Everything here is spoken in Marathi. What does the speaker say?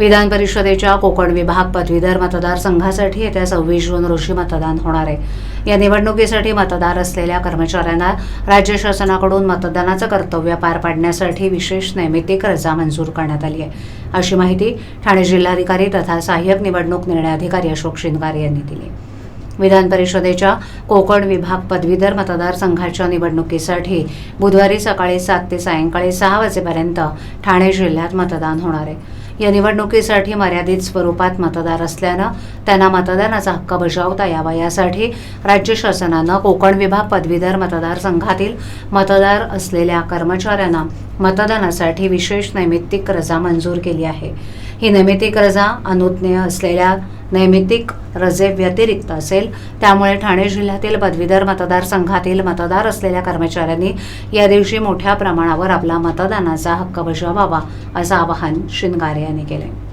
विधान परिषदेच्या कोकण विभाग पदवीधर मतदारसंघासाठी येत्या सव्वीस जून रोजी मतदान होणार आहे. या निवडणुकीसाठी मतदार असलेल्या कर्मचाऱ्यांना राज्य शासनाकडून मतदानाचं कर्तव्य पार पाडण्यासाठी विशेष नैमित्तिक रजा मंजूर करण्यात आली आहे. अशी माहिती ठाणे जिल्हाधिकारी तथा सहाय्यक निवडणूक निर्णय अधिकारी अशोक शिंदगार यांनी दिली. विधान परिषदेच्या कोकण विभाग पदवीधर मतदारसंघाच्या निवडणुकीसाठी बुधवारी सकाळी सात ते सायंकाळी सहा वाजेपर्यंत ठाणे जिल्ह्यात मतदान होणार आहे. या निवडणुकीसाठी मर्यादित स्वरूपात मतदार असल्यानं त्यांना मतदानाचा हक्क बजावता यावा यासाठी राज्य शासनानं कोकण विभाग पदवीधर मतदारसंघातील मतदार असलेल्या कर्मचाऱ्यांना मतदानासाठी विशेष नैमित्तिक रजा मंजूर केली आहे. ही नैमित्तिक रजा अनुज्ञेय असलेल्या नैमित्तिक रजे व्यतिरिक्त असेल. त्यामुळे ठाणे जिल्ह्यातील पदवीधर मतदारसंघातील मतदार असलेल्या कर्मचाऱ्यांनी या दिवशी मोठ्या प्रमाणावर आपला मतदानाचा हक्क बजावावा असं आवाहन शिंगारे यांनी केले